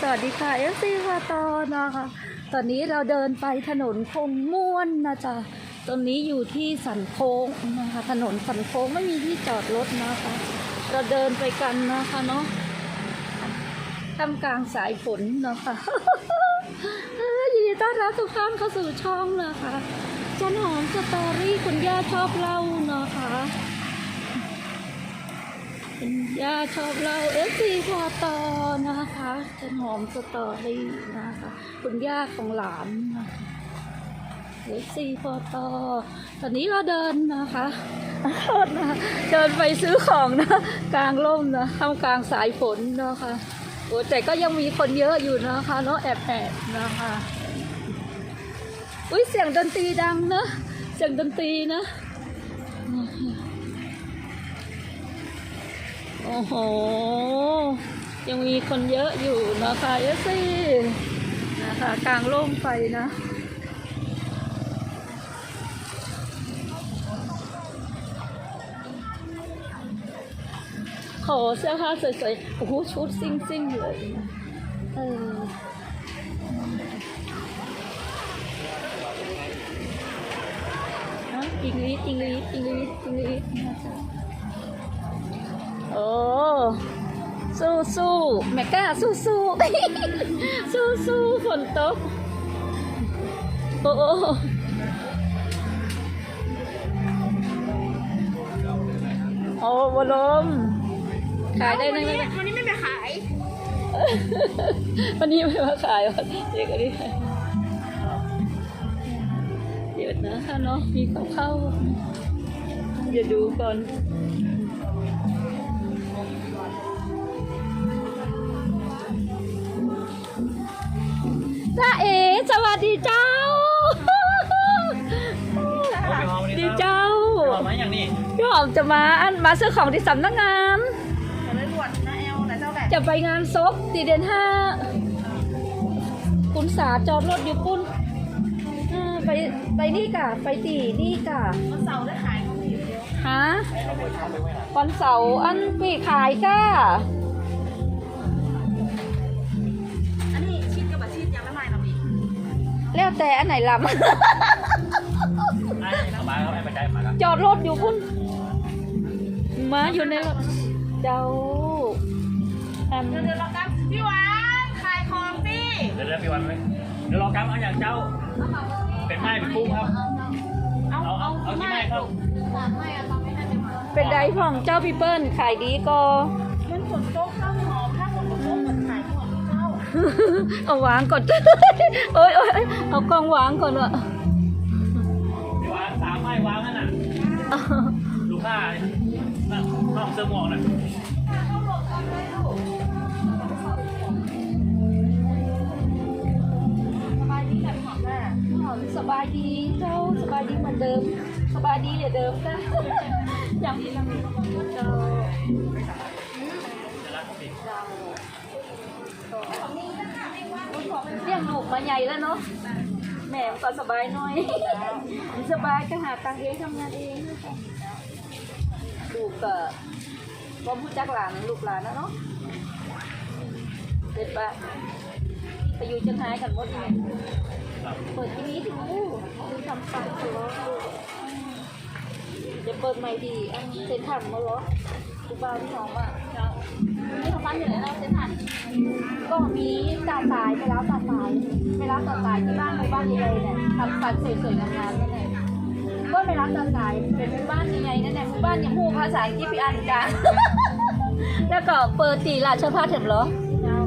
สวัสดีค่ะเอฟซีพาตอนะคะตอนนี้เราเดินไปถนนคงม่วนนะจ๊ะตรงนี้อยู่ที่สันโค้งนะคะ ถนนสันโค้งไม่มีที่จอดรถนะคะ เราเดินไปกันนะคะเนาะท่ามกลางสายฝนนะคะยยินดีต้อนรับทุกท่านเข้าสู่ช่องนะคะจันหอมสตอรี่คุณย่าชอบเล่านะคะ คุณ ย่าชอบเล่าเอฟซีพอตอนะคะจันหอมสตอรี่นะคะ คุณย่าของหลานเอฟซีพอตอตอนนี้เราเดินนะคะโทษนะเดินไปซื้อของนะ กลางร่มนะท่ามกลางสายฝนนะคะโอ้แต่ก็ยังมีคนเยอะอยู่นะคะเนาะแอบแอบนะคะ อุ้ยเสียงดนตรีดังนะเสียงดนตรีนะ อ้โห ยังมีคนเยอะอยู่นะคะเอสซี่นะคะกลางร่มไฟนะขอเสื้อผ้าสวยๆ โอ้โห ชุดซิ่งๆเลยเออฮะอิงลิสอิงลิสอิงลิสอิงลิสนะคะ โอ้สู้สู้แม่ก้าสู้สู้สู้สู้ฝนตกโอ้โอ้โอ้บลมขายได้ไหมวันนี้วันนี้ไม่ไปขาย วันนี้ไม่มาขายวันเด็กอันนี้เดี๋ยวนะคะเนาะมีกับข้าวอย่าดูก่อน สวัสดีเจ้า ดีเจ้าหอมไหมอย่างนี้พี่หอมจะมาอันมาซื้อของที่สำนักงานจะไปงานศพตีเดือนห้าคุณสาจอดรถอยู่ปุ้นไปไปนี่กะไปตีนี่กะวันเสาร์ได้ขายเขาอยู่เดียวฮะวันเสาร์อันปีขายก้า แล้วแต่อันไหนลไอ้สบายครับไอ้ปัจจัยมาครับำจอดรถอยู่ปุ้นมาอยู่ในรถเจ้าอันเดี๋ยวเดี๋ยวรอกันพี่หวานขายของพี่เดี๋ยวเดี๋ยวพี่วันไหมเดี๋ยวรอกำเอาอย่างเจ้า เป็นไม้เป็นปุ้งครับเอาเอาเอาเอาที่ไม้ครับไม่อะตอนไม่ทันจะมาเป็นไดพ่องเจ้าพี่เปิ้ลขายดีก็มันฝนตก เจ้าเอาวางก่อนโอ้ยโอ้ยเอากล้องวางก่อนวะพี่วางสามไม้วางนั่นน่ะลูกค้านั่นน้องเสื้อหมวกน่ะสบายดีแบบหอมแม่สบายดีเจ้าสบายดีเหมือนเดิม สบายดีเหมือนเดิมนะอย่างนี้ยังมีเจ้า จะรักสิ เจ้าเลี้ยงลูก มาใหญ่แล้วเนาะแม่ก็สบายหน่อย สบายก็หาตังค์เองทำงานเองนะคะลูกก็บ่พูดจักหลานลูกหลานนะเนาะเด็ดปะไปอยู่จังหายกันหมดเลยเปิดที่นี้ถึงอู้ดูทำฟันตัวจะเปิดใหม่ดีอันเซ็นทรัลมาเหรอดูบ้านที่น้องอะนี่เขาฟันอยู่ไหนเราเซ็นทรัล ก็มีจ่าสายไปแล้วตาสายไปแล้วตาสายที่บ้านหมู่บ้านใหญ่เนี่ยทำฟันสวยๆงามๆนั่นแหละก็ไปรับตาสายเป็นหมู่บ้านใหญ่ๆนั่นแหละหมู่บ้านยังพูดภาษาที่พี่อันกันแล้วก็เปิดตีราชพัฒน์เห็นเหรอ